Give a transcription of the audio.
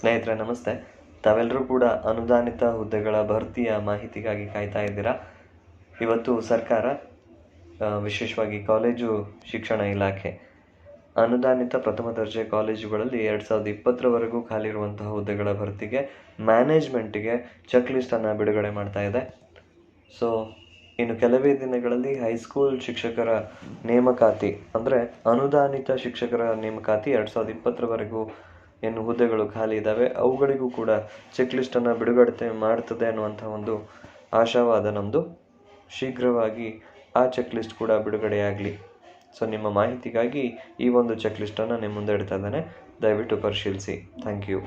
ಸ್ನೇಹಿತರೆ, ನಮಸ್ತೆ. ತಾವೆಲ್ಲರೂ ಕೂಡ ಅನುದಾನಿತ ಹುದ್ದೆಗಳ ಭರ್ತಿಯ ಮಾಹಿತಿಗಾಗಿ ಕಾಯ್ತಾ ಇದ್ದೀರಾ? ಇವತ್ತು ಸರ್ಕಾರ ವಿಶೇಷವಾಗಿ ಕಾಲೇಜು ಶಿಕ್ಷಣ ಇಲಾಖೆ, ಅನುದಾನಿತ ಪ್ರಥಮ ದರ್ಜೆ ಕಾಲೇಜುಗಳಲ್ಲಿ ಎರಡು ಸಾವಿರದ ಇಪ್ಪತ್ತರವರೆಗೂ ಖಾಲಿ ಇರುವಂತಹ ಹುದ್ದೆಗಳ ಭರ್ತಿಗೆ ಮ್ಯಾನೇಜ್ಮೆಂಟಿಗೆ ಚೆಕ್ ಲಿಸ್ಟನ್ನು ಬಿಡುಗಡೆ ಮಾಡ್ತಾ ಇದೆ. ಸೊ, ಇನ್ನು ಕೆಲವೇ ದಿನಗಳಲ್ಲಿ ಹೈಸ್ಕೂಲ್ ಶಿಕ್ಷಕರ ನೇಮಕಾತಿ, ಅಂದರೆ ಅನುದಾನಿತ ಶಿಕ್ಷಕರ ನೇಮಕಾತಿ ಎರಡು ಸಾವಿರದ ಇಪ್ಪತ್ತರವರೆಗೂ ಏನು ಹುದ್ದೆಗಳು ಖಾಲಿ ಇದ್ದಾವೆ. ಅವುಗಳಿಗೂ ಕೂಡ ಚೆಕ್ ಲಿಸ್ಟನ್ನು ಬಿಡುಗಡೆ ಮಾಡ್ತದೆ ಅನ್ನುವಂಥ ಒಂದು ಆಶಾವಾದ ನಮ್ಮದು ಶೀಘ್ರವಾಗಿ ಆ ಚೆಕ್ ಲಿಸ್ಟ್ ಕೂಡ ಬಿಡುಗಡೆಯಾಗಲಿ. ಸೊ ನಿಮ್ಮ ಮಾಹಿತಿಗಾಗಿ ಈ ಒಂದು ಚೆಕ್ ಲಿಸ್ಟನ್ನು ನಿಮ್ಮ ಮುಂದೆ ಇಡ್ತಾ ಇದ್ದೇನೆ. ದಯವಿಟ್ಟು ಪರಿಶೀಲಿಸಿ. Thank you